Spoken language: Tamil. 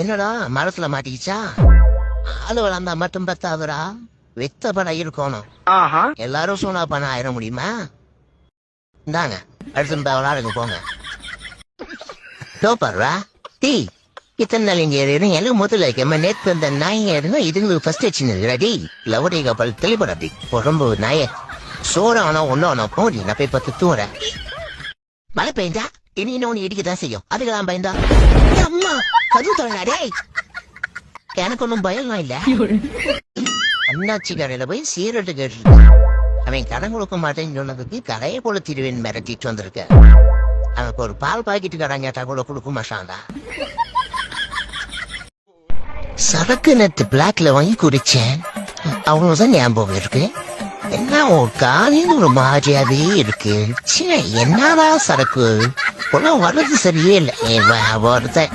என்னடா மரத்துல மாட்டிக்கிச்சா? ஆளு வளர்ந்தா மட்டும் பத்தாதுடா. வெத்த படம் இருக்கணும். எல்லாரும் சோனா பண்ண ஆயிட முடியுமா? இந்தாங்க அடுத்து விளாடுங்க போங்க. டோப்பர்ரா டீ. இத்தனை நாள் இங்க இருந்து எனக்கு முதல்ல வைக்காம நேற்று அந்த நாய்ங்க இருந்தா இதுங்களுக்கு ஃபர்ஸ்ட் வச்சுருந்தது ரெடி லவடி கப்பல் தெளிபடாடி உடம்பு நாய. சோறானோ ஒன்னோ போடி நான் போய் பத்து தூறேன் மழை பெய்ஞ்சா இனி இன்னொன்னு இடிக்கத்தான் செய்யும். அதுக்கெல்லாம் பயந்தா. ஏய் அம்மா கது தொழிலாடே எனக்கு ஒன்றும் பயம்லாம் இல்ல. அண்ணாச்சி கடையில போய் சீரட்டு கேட்டு அவன் கடன் கொடுக்க மாட்டேன்னு சொன்னதுக்கு கடையை கொளுத்திடுவேன் மிரட்டிட்டு வந்திருக்க. அவனுக்கு ஒரு பால் பாக்கெட்டு கடன் கேட்டா கூட கொடுக்க மாட்டான்டா. சரக்கு நெட்டு பிளாக்ல வாங்கி குடிச்சேன். அவ்வளவுதான் ஞாபகம் இருக்கு. என்ன ஒரு காலையில் ஒரு மாதிரியாவே இருக்கு. என்னடா சரக்கு? ஒன்றும் வர்றது சரியே இல்லை. ஒருத்தன்